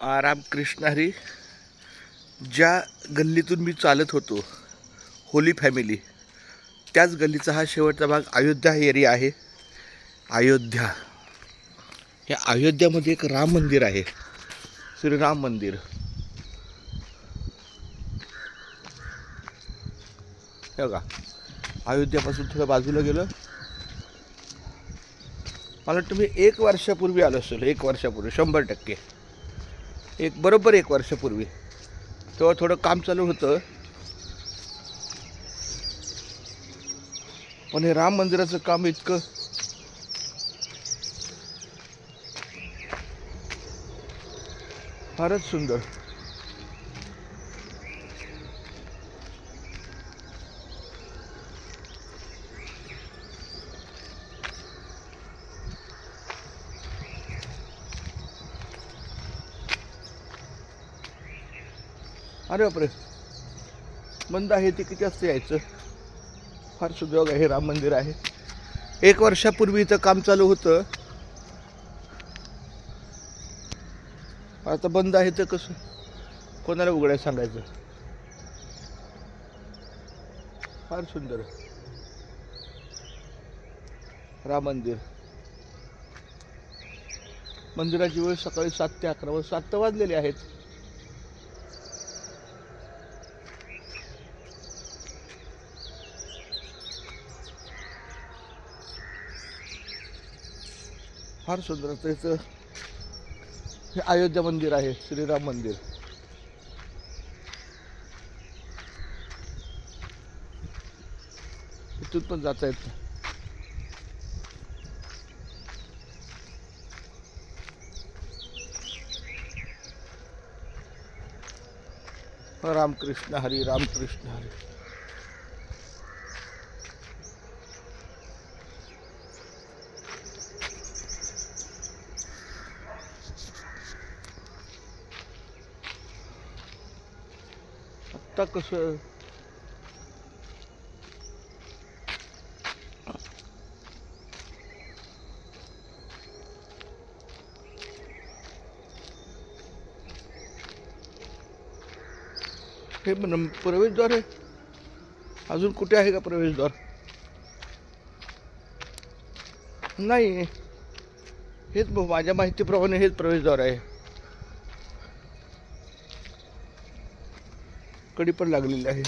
आराम कृष्ण हरी ज्या गल्लीतून मी चालत होतो होली फॅमिली त्याच गल्लीचा हा शेवटचा भाग अयोध्या एरिया आहे. अयोध्या. या अयोध्यामध्ये एक राम मंदिर आहे. श्रीराम मंदिर. हे बघा अयोध्यापासून थोडं बाजूला गेलं. मला वाटतं मी एक वर्षापूर्वी आलो असेल एक वर्षापूर्वी शंभर टक्के. एक बरोबर एक वर्षापूर्वी. तेव्हा थोडं काम चालू होतं. पण हे राम मंदिराचं काम इतकं फारच सुंदर. अरे बापरे. बंद आहे ते किती असतं यायचं? फार सुद्योग आहे राम मंदिर आहे. एक वर्षापूर्वी इथं काम चालू होतं. आता बंद आहे तर कसं? कोणाला उघडाय सांगायचं? फार सुंदर. राम मंदिर. मंदिराची वेळ सकाळी सात ते अकरा सात वाजलेले आहेत. फार सुंदर त्याचं हे अयोध्या मंदिर आहे श्रीराम मंदिर. इथून पण जाता येत. रामकृष्ण हरी रामकृष्ण हरी. आत्ता कसं? हे प्रवेशद्वार आहे. अजून कुठे आहे का प्रवेशद्वार? नाही. हेच माझ्या माहितीप्रमाणे हेच प्रवेशद्वार आहे. कडी पण लागलेली आहे.